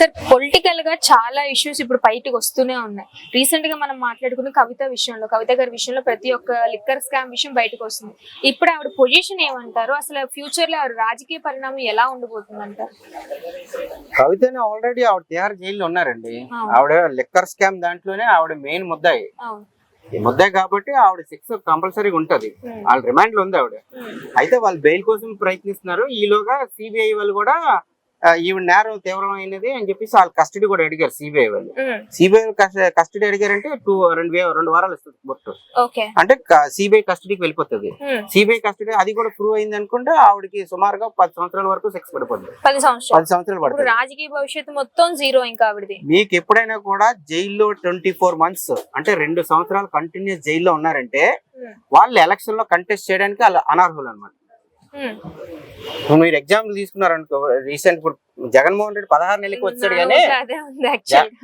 Sir పొలిటికల్గా చాలా issues ఇప్పుడు బయటకు వస్తూనే ఉన్నాయి. రీసెంట్గా మనం మాట్లాడుకున్న కవిత విషయంలో కవిత గారి విషయంలో ప్రతి ఒక్క లిక్కర్ స్కామ్ విషయం బయటకు వస్తుంది. ఇప్పుడు ఆవిడ పొజిషన్ ఏమంటారు? అసలు ఫ్యూచర్లో ఆవిడ రాజకీయ పరిణామం ఎలా ఉండబోతుంది అంటారు కవితని ఆల్రెడీ ఆవిడ తిహార్ జైల్లో ఉన్నారండి. ఆవిడ లిక్కర్ స్కామ్ దాంట్లోనే ఆవిడ మెయిన్ ముద్దాయి. ఈ ముద్దాయి కాబట్టి ఆవిడ శిక్ష కంపల్సరీగా ఉంటది. వాళ్ళ రిమాండ్లో ఉంది ఆవిడ. అయితే వాళ్ళు బెయిల్ కోసం ప్రయత్నిస్తున్నారు. ఈలోగా సిబిఐ వాళ్ళు కూడా ఈవిడ నేరం తీవ్రమైనది అని చెప్పేసి వాళ్ళ కస్టడీ కూడా అడిగారు సిబిఐ వాళ్ళు. సిబిఐ కస్టడీ అడిగారంటే టూ రెండు రెండు వారాలు ఇస్తుంది కోర్టు అంటే సిబిఐ కస్టడీకి వెళ్ళిపోతుంది. సిబిఐ కస్టడీ అది కూడా ప్రూవ్ అయింది అనుకుంటే ఆవిడకి సుమారుగా పది సంవత్సరాల వరకు శిక్ష పడిపోతుంది పది సంవత్సరాలు పడుతుంది రాజకీయ భవిష్యత్తు మొత్తం జీరో ఇంకా ఆవిడది మీకు ఎప్పుడైనా కూడా జైల్లో ట్వంటీ ఫోర్ మంత్స్ అంటే రెండు సంవత్సరాలు కంటిన్యూస్ జైల్లో ఉన్నారంటే. వాళ్ళు ఎలక్షన్లో కంటెస్ట్ చేయడానికి వాళ్ళు అనర్హులు అనమాట. ఇప్పుడు మీరు ఎగ్జాంపుల్ తీసుకున్నారనుకో రీసెంట్ ఇప్పుడు జగన్మోహన్ రెడ్డి పదహారు నెలలకు వచ్చాడు కానీ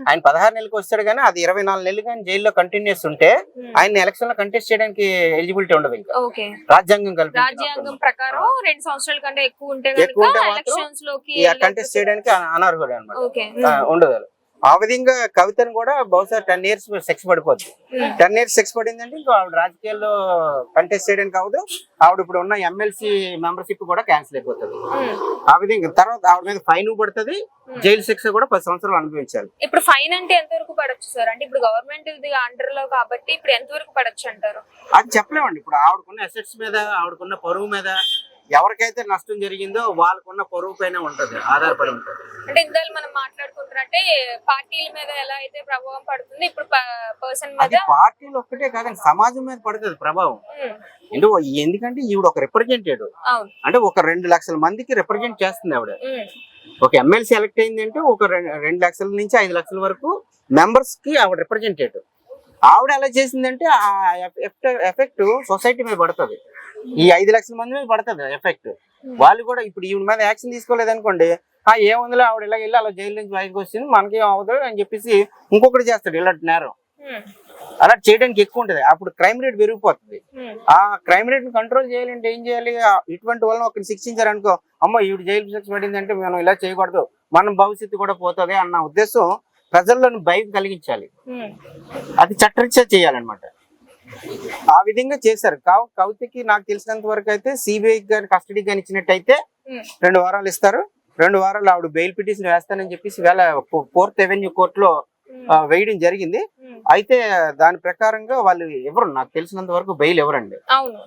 ఆయన పదహారు నెలలకు వచ్చాడు కానీ అది ఇరవై నాలుగు నెలలు కానీ జైల్లో కంటిన్యూస్ ఉంటే ఆయన ఎలక్షన్లో కంటెస్ట్ చేయడానికి ఎలిజిబిలిటీ ఉండదు రాజ్యాంగం రాజ్యాంగం కల్పించిన ప్రకారం రెండు సంవత్సరాల కంటే ఎక్కువ ఉంటే ఎక్కువ మాత్రం కంటెస్ట్ చేయడానికి అన- అనర్హుడు అనమాట ఉండదు ఆ విధంగా కవితను కూడా బహుశా టెన్ ఇయర్స్ సెక్స్ పడిపోద్ది. ఉమ్. టెన్ ఇయర్స్ సెక్స్ పడిందంటే ఇంకా ఆవిడ రాజకీయాల్లో కంటెస్ట్ చేయడానికి అవ్వదు ఆవిడ ఇప్పుడు ఉన్న ఎమ్మెల్సీ మెంబర్షిప్ కూడా క్యాన్సిల్ అయిపోతుంది. ఉమ్. ఆ విధంగా తర్వాత ఆవిడ మీద ఫైన్ పడుతుంది. జైలు శిక్ష కూడా పది సంవత్సరాలు అనుభవించాలి. ఇప్పుడు ఫైన్ అంటే ఎంత వరకు పడొచ్చు సార్? అంటే ఇప్పుడు గవర్నమెంట్ ఇది అండర్లో కాబట్టి ఇప్పుడు ఎంత వరకు పడొచ్చు అంటారు? అది చెప్పలేమండి. ఇప్పుడు ఆవిడకున్న అసెట్స్ మీద ఆవిడకున్న పరువు మీద ఎవరికైతే నష్టం జరిగిందో వాళ్ళకున్న పరువు పైన ఉంటది ఆధారపడి ఉంటుంది. అంటే ఇందాక మనం మాట్లాడుకుంటున్నట్టే పార్టీల మీద ఎలా అయితే ప్రభావం పడుతుంది ఇప్పుడు పర్సన్ మీద? పార్టీలు ఒక్కటే కాదండి సమాజం మీద పడుతుంది ప్రభావం. ఎందుకు ఎందుకంటే ఈవిడ ఒక రిప్రజెంటేటివ్ అంటే ఒక రెండు లక్షల మందికి రిప్రజెంట్ చేస్తుంది ఆవిడ. ఒక ఎమ్మెల్సీ సెలెక్ట్ అయింది అంటే ఒక రెండు లక్షల నుంచి ఐదు లక్షల వరకు మెంబర్స్కి ఆవిడ రిప్రజెంటేటివ్ ఆవిడ ఎలా చేసిందంటే ఆ ఎఫెక్ట్ సొసైటీ మీద పడుతుంది. ఈ ఐదు లక్షల మంది మీద పడుతుంది ఎఫెక్ట్ వాళ్ళు కూడా ఇప్పుడు ఈవిడ మీద యాక్షన్ తీసుకోలేదు అనుకోండి ఆ ఏముందిలే ఆవిడ ఇలా వెళ్ళి అలా జైలు నుంచి బయటకు వచ్చింది మనకేం అవ్వదు అని చెప్పేసి ఇంకొకటి చేస్తాడు ఇలాంటి నేరం. అలా చేయడానికి ఎక్కువ ఉంటుంది. అప్పుడు క్రైమ్ రేట్ పెరిగిపోతుంది. ఆ క్రైమ్ రేట్ని కంట్రోల్ చేయాలంటే ఏం చేయాలి? ఇటువంటి వాళ్ళని ఒకరిని శిక్షించారు అనుకో అమ్మ ఈవిడ జైలు శిక్ష పడింది అంటే మనం ఇలా చేయకూడదు మన భవిష్యత్తు కూడా పోతుంది అన్న ఉద్దేశం ప్రజల్లోని భయం కలిగించాలి. అది చట్టరీత్యా చేయాలన్నమాట. ఆ విధంగా చేశారు. కావు కవితకి నాకు తెలిసినంత వరకు అయితే సిబిఐ గారి కస్టడీ గాని ఇచ్చినట్టయితే. రెండు వారాలు ఇస్తారు. రెండు వారాలు ఆవిడ బెయిల్ పిటిషన్ వేస్తానని చెప్పేసి వేళ ఫోర్త్ రెవెన్యూ కోర్టులో వేయడం జరిగింది. అయితే దాని ప్రకారంగా వాళ్ళు ఎవరు? నాకు తెలిసినంత వరకు బెయిల్ ఎవరండి?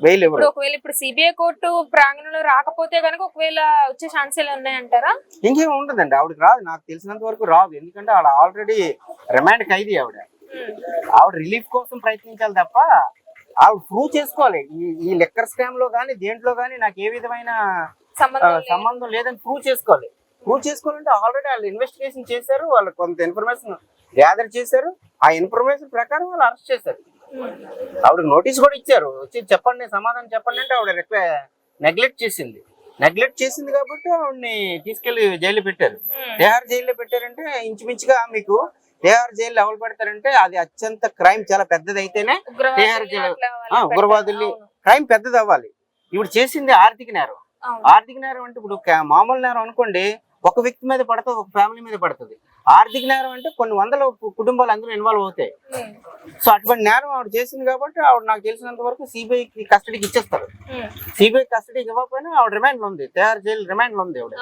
బెయిల్ ఎవరు? ఒకవేళ ఇప్పుడు సిబిఐ కోర్టు ప్రాంగణంలో రాకపోతే కనుక ఒకవేళ వచ్చే ఛాన్సెస్ ఉన్నాయంటారా? ఇంకేం ఉండదండి. ఆవిడకి రాదు. నాకు తెలిసినంత వరకు రాదు. ఎందుకంటే ఆవిడ ఆల్రెడీ రిమాండ్ ఖైదీ ఆవిడ. ఆవిడ రిలీఫ్ కోసం ప్రయత్నించాలి తప్ప ఆవిడ ప్రూవ్ చేసుకోవాలి ఈ ఈ లెక్కర్ స్కామ్లో కానీ దేంట్లో కానీ నాకు ఏ విధమైన సంబంధం లేదు. సంబంధం లేదని ప్రూవ్ చేసుకోవాలి ప్రూవ్ చేసుకోవాలంటే ఆల్రెడీ వాళ్ళు ఇన్వెస్టిగేషన్ చేశారు వాళ్ళు కొంత ఇన్ఫర్మేషన్ గ్యాదర్ చేశారు ఆ ఇన్ఫర్మేషన్ ప్రకారం వాళ్ళు అరెస్ట్ చేశారు. ఆవిడ నోటీస్ కూడా ఇచ్చారు వచ్చి చెప్పండి సమాధానం చెప్పండి అంటే ఆవిడ నెగ్లెక్ట్ చేసింది నెగ్లెక్ట్ చేసింది కాబట్టి ఆవిడని తీసుకెళ్ళి జైలు పెట్టారు. తిహార్ జైల్లో పెట్టారంటే ఇంచుమించుగా మీకు తిహార్ జైలు ఎవరు పెడతారంటే అది అత్యంత క్రైమ్ చాలా పెద్దది అయితేనే తిహార్ జైలు- ఉగ్రవాదుల్ని. క్రైమ్ పెద్దది అవ్వాలి ఇప్పుడు చేసింది ఆర్థిక నేరం. ఆర్థిక నేరం అంటే ఇప్పుడు మామూలు నేరం అనుకోండి ఒక వ్యక్తి మీద పడుతుంది ఒక ఫ్యామిలీ మీద పడుతుంది. ఆర్థిక నేరం అంటే కొన్ని వందల కుటుంబాలు అందులో ఇన్వాల్వ్ అవుతాయి. ఉమ్. సో అటువంటి నేరం ఆవిడ చేసింది కాబట్టి ఆవిడ నాకు తెలిసినంత వరకు సిబిఐ కస్టడీకి ఇచ్చేస్తారు. సిబిఐ కస్టడీకి ఇవ్వకపోయినా ఆవిడ రిమాండ్లో ఉంది. తిహార్ జైలు రిమాండ్లో ఉంది ఆవిడ.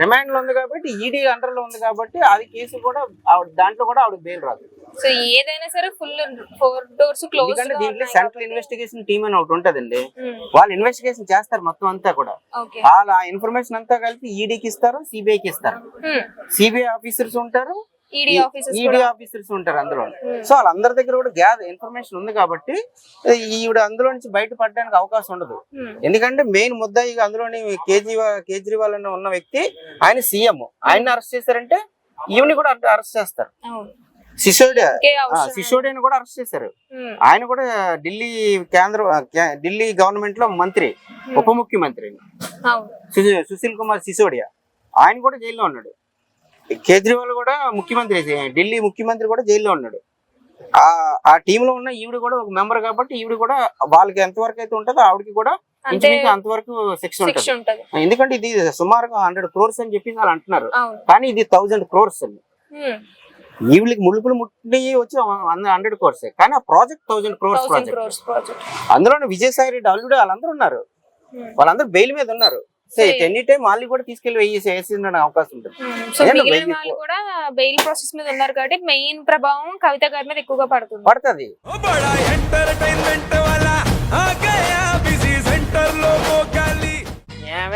రిమాండ్లో ఉంది కాబట్టి ఈడీ అండర్లో ఉంది కాబట్టి అది కేసు కూడా ఆవిడ దాంట్లో కూడా ఆవిడ బెయిల్ రాదు. సో ఏదైనా సరే ఫుల్ ఫోర్ డోర్స్ క్లోజ్ ఎందుకంటే దీంట్లో సెంట్రల్ ఇన్వెస్టిగేషన్ టీమ్ అని ఒకటి ఉంటదండి. వాళ్ళు ఇన్వెస్టిగేషన్ చేస్తారు మొత్తం అంతా కూడా. వాళ్ళు ఆ ఇన్ఫర్మేషన్ అంతా కలిపి ఈడీకి ఇస్తారు సిబిఐకి ఇస్తారు. సిబిఐ ఆఫీసర్స్ ఉంటారు ఈడీ ఆఫీసెస్ ఈడీ ఆఫీసర్స్ ఉంటారు అందులో. సో వాళ్ళందరి దగ్గర కూడా గ్యాదర్ ఇన్ఫర్మేషన్ ఉంది కాబట్టి ఈవిడ అందులో నుంచి బయటపడడానికి అవకాశం ఉండదు. ఎందుకంటే మెయిన్ ముద్దాయి అందులోని కేజ్రీవాల్ కేజ్రీవాల్ అనే ఉన్న వ్యక్తి ఆయన సీఎం ఆయన అరెస్ట్ చేశారంటే ఈవిని కూడా అరెస్ట్ చేస్తారు. సిసోడియా సిసోడియాని కూడా అరెస్ట్ చేశారు. ఆయన కూడా ఢిల్లీ కేంద్ర ఢిల్లీ గవర్నమెంట్లో మంత్రి ఉప ముఖ్యమంత్రి సుశీల్ కుమార్ సిసోడియా ఆయన కూడా జైల్లో ఉన్నాడు. కేజ్రీవాల్ కూడా ముఖ్యమంత్రి ఢిల్లీ ముఖ్యమంత్రి కూడా జైల్లో ఉన్నాడు. ఆ ఆ టీమ్లో ఉన్న ఈవిడ కూడా ఒక మెంబర్ కాబట్టి ఈవిడ కూడా వాళ్ళకి ఎంతవరకు అయితే ఉంటుందో ఆవిడకి కూడా ఇంచుమించు అంతవరకు శిక్ష ఉంటుంది. ఎందుకంటే ఇది సుమారుగా హండ్రెడ్ క్రోర్స్ అని చెప్పి వాళ్ళు అంటున్నారు. కానీ ఇది థౌజండ్ క్రోర్స్ అండి Hmm. వీళ్ళకి ములుపులు ముట్టి వచ్చి హండ్రెడ్ కోర్సే కానీ ఆ project thousand crores project crores అందులోనే విజయసాయి రెడ్డి అల్లుడు వాళ్ళందరూ ఉన్నారు. వాళ్ళందరూ బెయిల్ మీద ఉన్నారు. సో ఎనీ టైం వాళ్ళు కూడా తీసుకెళ్ళి వేసి వేసిన అవకాశం ఉంటుంది. వాళ్ళు కూడా బెయిల్ ప్రాసెస్ మీద ఉన్నారు కాబట్టి మెయిన్ ప్రభావం కవిత గారి మీద ఎక్కువగా పడుతుంది. పడుతుంది.